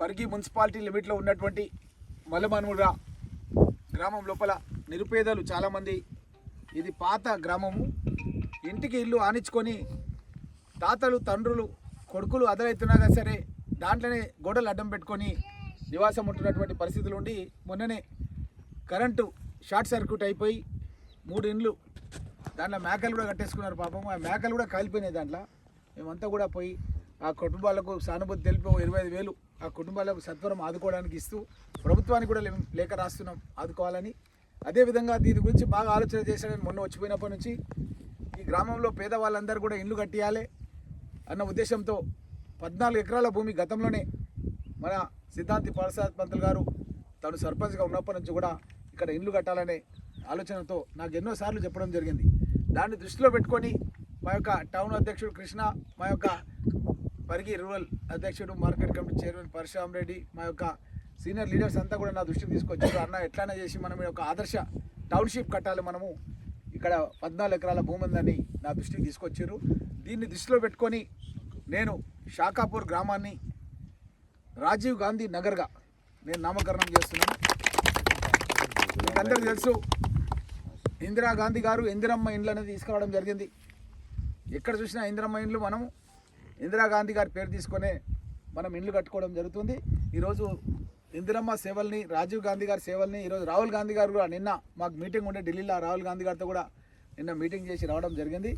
Parigi municipality లిమిట్లో ఉన్నటువంటి మలమనురా గ్రామం లోపల నిరుపేదలు చాలామంది. ఇది పాత గ్రామము. ఇంటికి ఇల్లు ఆనించుకొని తాతలు తండ్రులు కొడుకులు అదలవుతున్నా సరే దాంట్లోనే గోడలు అడ్డం పెట్టుకొని నివాసం ఉంటున్నటువంటి పరిస్థితులు ఉండి మొన్ననే కరెంటు షార్ట్ సర్క్యూట్ అయిపోయి మూడు ఇండ్లు దాంట్లో మేకలు కూడా కట్టేసుకున్నారు పాపం. ఆ మేకలు కూడా కాలిపోయినాయి దాంట్లో. మేమంతా కూడా పోయి ఆ కుటుంబాలకు సానుభూతి తెలిపి ఇరవై ఐదు వేలు ఆ కుటుంబాలకు సత్వరం ఆదుకోవడానికి ఇస్తూ ప్రభుత్వానికి కూడా లేఖ రాస్తున్నాం ఆదుకోవాలని. అదేవిధంగా దీని గురించి బాగా ఆలోచన చేశాడని మొన్న వచ్చిపోయినప్పటి నుంచి ఈ గ్రామంలో పేదవాళ్ళందరూ కూడా ఇండ్లు కట్టియాలి అన్న ఉద్దేశంతో పద్నాలుగు ఎకరాల భూమి గతంలోనే మన సిద్ధాంతి ప్రసాద్ పంతులు గారు తను సర్పంచ్గా ఉన్నప్పటి నుంచి కూడా ఇక్కడ ఇండ్లు కట్టాలనే ఆలోచనతో నాకు ఎన్నోసార్లు చెప్పడం జరిగింది. దాన్ని దృష్టిలో పెట్టుకొని మా యొక్క టౌన్ అధ్యక్షుడు కృష్ణ మా యొక్క పరిగి రూరల్ అధ్యక్షుడు market committee chairman Parashuram Reddy మా యొక్క సీనియర్ లీడర్స్ అంతా కూడా నా దృష్టికి తీసుకొచ్చారు. అన్న ఎట్లయినా చేసి మనం ఒక యొక్క ఆదర్శ టౌన్షిప్ కట్టాలి మనము. ఇక్కడ పద్నాలుగు ఎకరాల భూమి ఉందని నా దృష్టికి తీసుకొచ్చారు. దీన్ని దృష్టిలో పెట్టుకొని నేను షాకాపూర్ గ్రామాన్ని రాజీవ్ గాంధీ నగర్గా నేను నామకరణం చేస్తున్నాను. మీకు అందరికీ తెలుసు ఇందిరాగాంధీ గారు ఇందిరమ్మ ఇండ్లు అనేది తీసుకురావడం జరిగింది. ఎక్కడ చూసినా ఇందిరమ్మ ఇండ్లు మనం ఇందిరాగాంధీ గారి పేరు తీసుకొని మనం ఇండ్లు కట్టుకోవడం జరుగుతుంది. ఈరోజు ఇందిరమ్మ సేవల్ని రాజీవ్ గాంధీ గారి సేవల్ని ఈరోజు రాహుల్ గాంధీ గారు కూడా నిన్న మాకు మీటింగ్ ఉండే ఢిల్లీలో రాహుల్ గాంధీ గారితో కూడా నిన్న మీటింగ్ చేసి రావడం జరిగింది.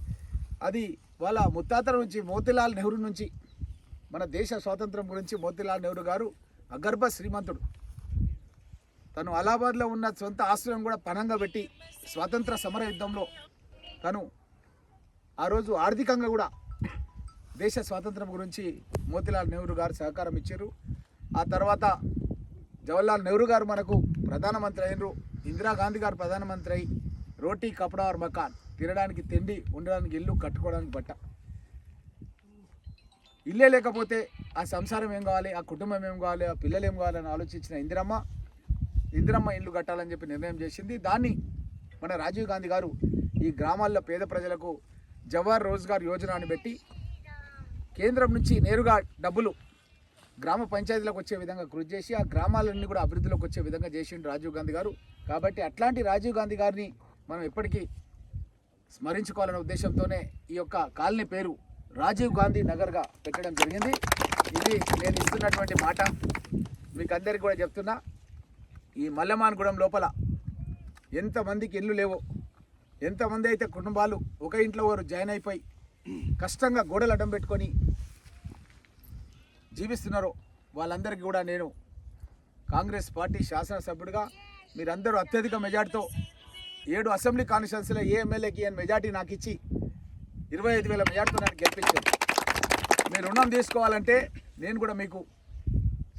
అది వాళ్ళ ముత్తాతల నుంచి మోతిలాల్ నెహ్రూ నుంచి మన దేశ స్వాతంత్రం గురించి మోతిలాల్ నెహ్రూ గారు అగర్భ శ్రీమంతుడు. తను అలహాబాద్లో ఉన్న సొంత ఆశ్రయం కూడా పనంగా పెట్టి స్వాతంత్ర సమర యుద్ధంలో తను ఆ రోజు ఆర్థికంగా కూడా దేశ స్వాతంత్రం గురించి మోతిలాల్ నెహ్రూ గారు సహకారం ఇచ్చారు. ఆ తర్వాత జవహర్లాల్ నెహ్రూ గారు మనకు ప్రధానమంత్రి అయినరు. ఇందిరాగాంధీ గారు ప్రధానమంత్రి అయి రోటీ కపడా ఆర్ మకాన్ తినడానికి తిండి ఉండడానికి ఇల్లు కట్టుకోవడానికి బట్ట. ఇల్లే లేకపోతే ఆ సంసారం ఏం కావాలి ఆ కుటుంబం ఏం కావాలి ఆ పిల్లలు ఏం కావాలని ఆలోచించిన ఇందిరమ్మ ఇందిరమ్మ ఇల్లు కట్టాలని చెప్పి నిర్ణయం చేసింది. దాన్ని మన రాజీవ్ గాంధీ గారు ఈ గ్రామాల్లో పేద ప్రజలకు జవహర్ రోజ్గార్ యోజన అని పెట్టి కేంద్రం నుంచి నేరుగా డబ్బులు గ్రామ పంచాయతీలకు వచ్చే విధంగా కృషి చేసి ఆ గ్రామాలన్నీ కూడా అభివృద్ధిలోకి వచ్చే విధంగా చేసిండు రాజీవ్ గాంధీ గారు. కాబట్టి అట్లాంటి రాజీవ్ గాంధీ గారిని మనం ఎప్పటికీ స్మరించుకోవాలనే ఉద్దేశంతోనే ఈ యొక్క కాలనీ పేరు రాజీవ్ గాంధీ నగర్గా పెట్టడం జరిగింది. ఇది నేను ఇస్తున్నటువంటి మాట. మీకు అందరికీ కూడా చెప్తున్నా ఈ మల్లమాన్గూడెం లోపల ఎంతమందికి ఇల్లు లేవో ఎంతమంది అయితే కుటుంబాలు ఒక ఇంట్లో వారు జాయిన్ అయిపోయి కష్టంగా గోడలు అడ్డం పెట్టుకొని జీవిస్తున్నారో వాళ్ళందరికీ కూడా నేను కాంగ్రెస్ పార్టీ శాసనసభ్యుడిగా మీరందరూ అత్యధిక మెజార్టీతో ఏడు అసెంబ్లీ కాన్స్టిట్యున్సీలో ఏ ఎమ్మెల్యేకి అని మెజార్టీ నాకు ఇచ్చి ఇరవై ఐదు వేల మెజార్టీతో నాకు గెలిపించారు. మీరు రుణం తీసుకోవాలంటే నేను కూడా మీకు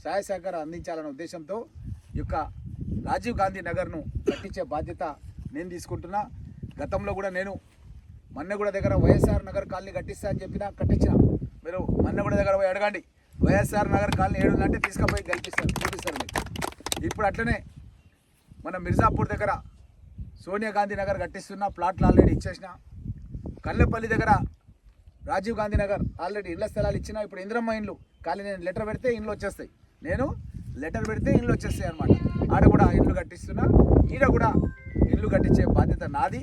సహాయ సహకారం అందించాలనే ఉద్దేశంతో ఈ యొక్క రాజీవ్ గాంధీ నగర్ను కట్టించే బాధ్యత నేను తీసుకుంటున్నా. గతంలో కూడా నేను మన్నెగూడ దగ్గర వైఎస్ఆర్ నగర్ కాలనీ కట్టిస్తా అని చెప్పిన కట్టించిన. మీరు మన్నెగూడ దగ్గర పోయి అడగండి. వైఎస్ఆర్ నగర్ కాలనీ ఏడు అంటే తీసుకుపోయి గెలిపిస్తారు చూపిస్తారు మీకు ఇప్పుడు అట్లనే మన మిర్జాపూర్ దగ్గర సోనియా గాంధీ నగర్ కట్టిస్తున్న ప్లాట్లు ఆల్రెడీ ఇచ్చేసిన. కల్లెపల్లి దగ్గర రాజీవ్ గాంధీ నగర్ ఆల్రెడీ ఇళ్ళ స్థలాలు ఇచ్చిన ఇప్పుడు ఇంద్రమ్మ ఇండ్లు. ఖాళీ నేను లెటర్ పెడితే ఇండ్లు వచ్చేస్తాయి. నేను లెటర్ పెడితే ఇండ్లు వచ్చేస్తాయి అనమాట ఆడ కూడా ఇండ్లు కట్టిస్తున్నా ఈడ కూడా ఇండ్లు కట్టించే బాధ్యత నాది.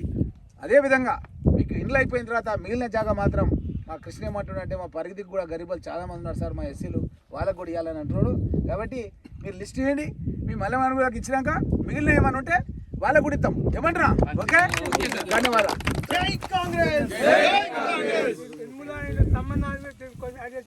అదేవిధంగా మీకు ఇండ్లు అయిపోయిన తర్వాత మిగిలిన జాగా మాత్రం మా కృష్ణ ఏమంటున్నాడంటే మా పరిధికి కూడా గరీబులు చాలా మంది ఉన్నారు సార్ మా ఎస్సీలు వాళ్ళకు కూడా ఇవ్వాలని అంటున్నాడు. కాబట్టి మీరు లిస్ట్ ఇవ్వండి మీ కూడా ఇచ్చినాక మిగిలిన ఏమైనా ఉంటే వాళ్ళకు కూడా ఇస్తాం. ఏమంటారా ఓకే? ధన్యవాదాలు. జై కాంగ్రెస్! సంబంధాలు